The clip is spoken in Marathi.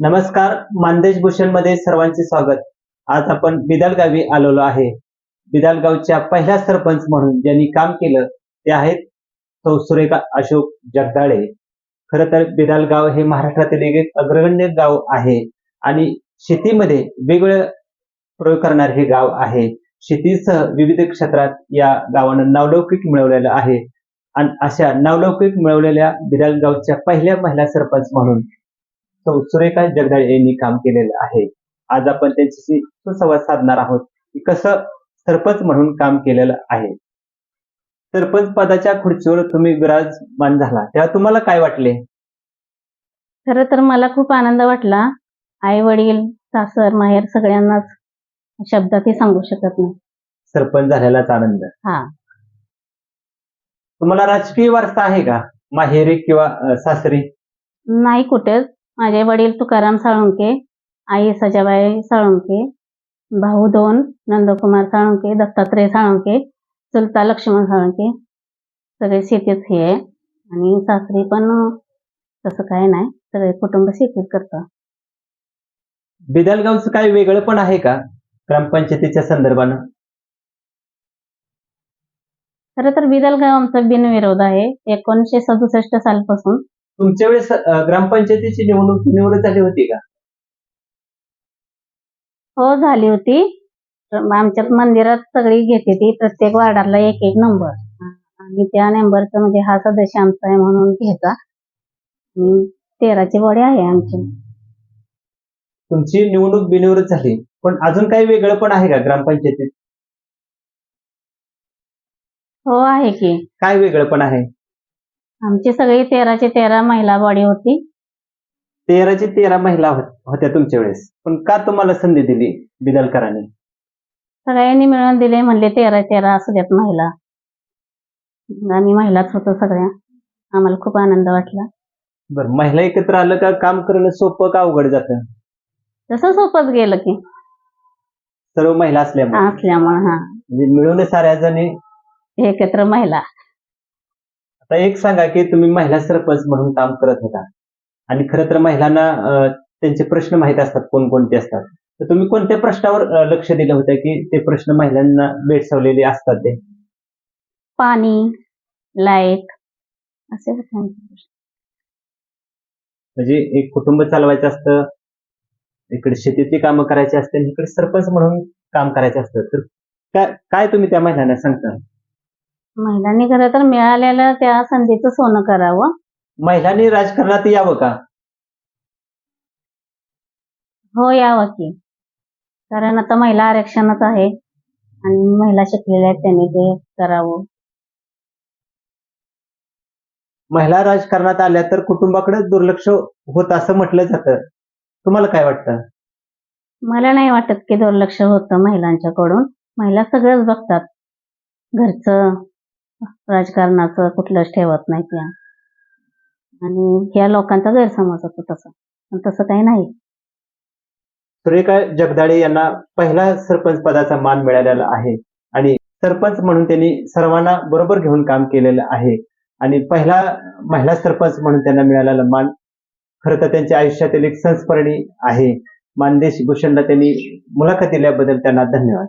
नमस्कार मानदेश भूषणमध्ये सर्वांचे स्वागत. आज आपण बिदालगावी आलेलो आहे. बिदालगावच्या पहिल्या सरपंच म्हणून ज्यांनी काम केलं ते आहेत सौ सुरेखा अशोक जगदाळे. खर तर बिदालगाव हे महाराष्ट्रातील एक अग्रगण्य गाव आहे आणि शेतीमध्ये वेगवेगळे प्रयोग करणारे हे गाव आहे. शेतीसह विविध क्षेत्रात या गावानं नावलौकिक मिळवलेलं आहे. आणि अशा नावलौकिक मिळवलेल्या बिदालगावच्या पहिल्या महिला सरपंच म्हणून सुरेखा जगदाळे यांनी काम केलेलं आहे. आज आपण त्यांच्याशी सुसंवाद साधणार आहोत की कसं सरपंच म्हणून काम केलेलं आहे. सरपंच पदाच्या खुर्चीवर तुम्ही विराजमान झाला. तेव्हा तुम्हाला काय वाटले? खरं तर मला खूप आनंद वाटला. आई वडील सासर माहेर सगळ्यांनाच शब्दातही सांगू शकत नाही. सरपंच झालेलाच आनंद. हा. तुम्हाला राजकीय वारसा आहे का? माहेरी किंवा सासरी? नाही कुठेच. माझे वडील तुकाराम साळुंके आई सजाबाई साळुंके भाऊ दोन नंदकुमार साळुंके दत्तात्रय साळुंके चुलता लक्ष्मण साळुंके. सगळे शेतीच हे आहे. आणि सासरी पण तसं काही नाही. सगळे कुटुंब शेतीच करतात. बिदालगावचं काय वेगळं पण आहे का ग्रामपंचायतीच्या संदर्भानं? खरं तर बिदलगाव आमचा बिनविरोध आहे. एकोणीसशे सदुसष्ट सालपासून तुमच्या वेळेस ग्रामपंचायतीची निवडणूक निवड झाली होती का? हो झाली होती. आमच्यात मंदिरात सगळी घेते ती. प्रत्येक वार्डाला एक एक नंबर. आणि त्या नंबरचं म्हणजे हा सदस्य आमचा आहे म्हणून घ्यायचा तेराची बॉडी आहे आमची. तुमची निवडणूक बिनविरोध झाली. पण अजून काही वेगळं पण आहे का ग्रामपंचायतीत? हो आहे की. काय वेगळं पण आहे? आमची सगळी तेराची तेरा महिला बॉडी होती. तेराची तेरा महिला होत- होत्या तुमच्या वेळेस. पण का तुम्हाला संधी दिली बिदलकरांनी? सगळ्यांनी मिळून दिले म्हणले तेरा तेरा असू द्यात महिला. आम्ही महिलाच होतो सगळ्या. आम्हाला खूप आनंद वाटला. बरं महिला एकत्र आलं का काम करणं सोपं का अवघड जातं? तसं सोपंच गेलं की. सर्व महिला असल्यामुळे. असल्यामुळे हा. म्हणजे मिळून साऱ्या जणी एकत्र महिला. आता एक सांगा की तुम्ही महिला सरपंच म्हणून काम करत होता. आणि खरं तर महिलांना त्यांचे प्रश्न माहीत असतात कोणकोणते असतात. तर तुम्ही कोणत्या प्रश्नावर लक्ष दिलं होतं की ते प्रश्न महिलांना भेडसावलेले असतात ते? पाणी लाइट असे. म्हणजे एक कुटुंब चालवायचं असतं इकडे शेतीची कामं करायची असते आणि इकडे सरपंच म्हणून काम करायचं असतं. तर काय काय तुम्ही त्या महिलांना सांगता? महिलांनी खरं तर मिळालेलं त्या संधीचं सोनं करावं. महिलांनी राजकारणात यावं का? हो यावं की. कारण आता महिला आरक्षणच आहे आणि महिला शिकलेल्या आहेत त्यांनी ते करावं. महिला राजकारणात आल्या तर कुटुंबाकडे दुर्लक्ष होत असं म्हटलं जातं. तुम्हाला काय वाटतं? मला नाही वाटत की दुर्लक्ष होतं महिलांच्याकडून. महिला सगळंच बघतात. घरचं राजकारणाचं कुठलंच ठेवत नाही त्या. आणि ह्या लोकांचा गैरसमज होतो तसं. पण तसं काही नाही. सुरेखा जगदाळे यांना पहिला सरपंच पदाचा मान मिळालेला आहे. आणि सरपंच म्हणून त्यांनी सर्वांना बरोबर घेऊन काम केलेलं आहे. आणि पहिला महिला सरपंच म्हणून त्यांना मिळालेला मान खरं तर त्यांच्या आयुष्यातील एक संस्मरणी आहे. मानदेश भूषणला त्यांनी मुलाखत दिल्याबद्दल त्यांना धन्यवाद.